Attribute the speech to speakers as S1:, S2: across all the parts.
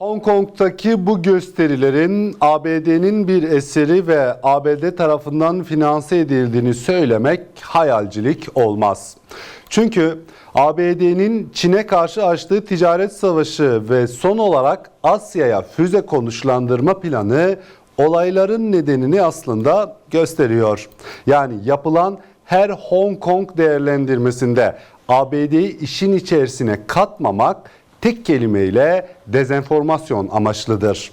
S1: Hong Kong'taki bu gösterilerin ABD'nin bir eseri ve ABD tarafından finanse edildiğini söylemek hayalcilik olmaz. Çünkü ABD'nin Çin'e karşı açtığı ticaret savaşı ve son olarak Asya'ya füze konuşlandırma planı olayların nedenini aslında gösteriyor. Yani yapılan her Hong Kong değerlendirmesinde ABD'yi işin içerisine katmamak tek kelimeyle dezenformasyon amaçlıdır.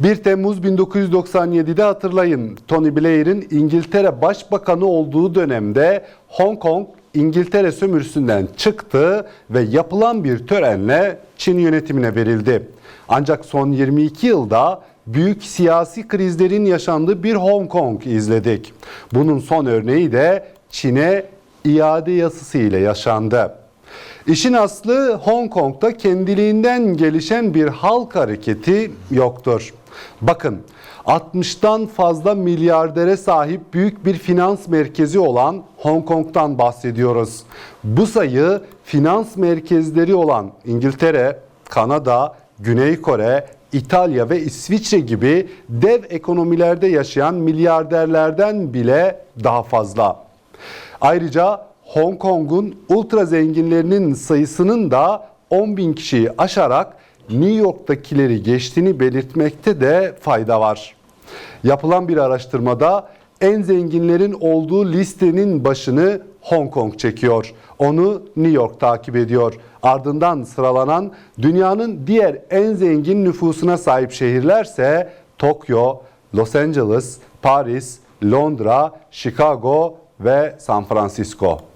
S1: 1 Temmuz 1997'de hatırlayın Tony Blair'in İngiltere Başbakanı olduğu dönemde Hong Kong İngiltere sömürüsünden çıktı ve yapılan bir törenle Çin yönetimine verildi. Ancak son 22 yılda büyük siyasi krizlerin yaşandığı bir Hong Kong izledik. Bunun son örneği de Çin'e iade yasası ile yaşandı. İşin aslı Hong Kong'da kendiliğinden gelişen bir halk hareketi yoktur. Bakın 60'tan fazla milyardere sahip büyük bir finans merkezi olan Hong Kong'dan bahsediyoruz. Bu sayı finans merkezleri olan İngiltere, Kanada, Güney Kore, İtalya ve İsviçre gibi dev ekonomilerde yaşayan milyarderlerden bile daha fazla. Ayrıca Hong Kong'un ultra zenginlerinin sayısının da 10 bin kişiyi aşarak New York'takileri geçtiğini belirtmekte de fayda var. Yapılan bir araştırmada en zenginlerin olduğu listenin başını Hong Kong çekiyor. Onu New York takip ediyor. Ardından sıralanan dünyanın diğer en zengin nüfusuna sahip şehirlerse Tokyo, Los Angeles, Paris, Londra, Chicago ve San Francisco.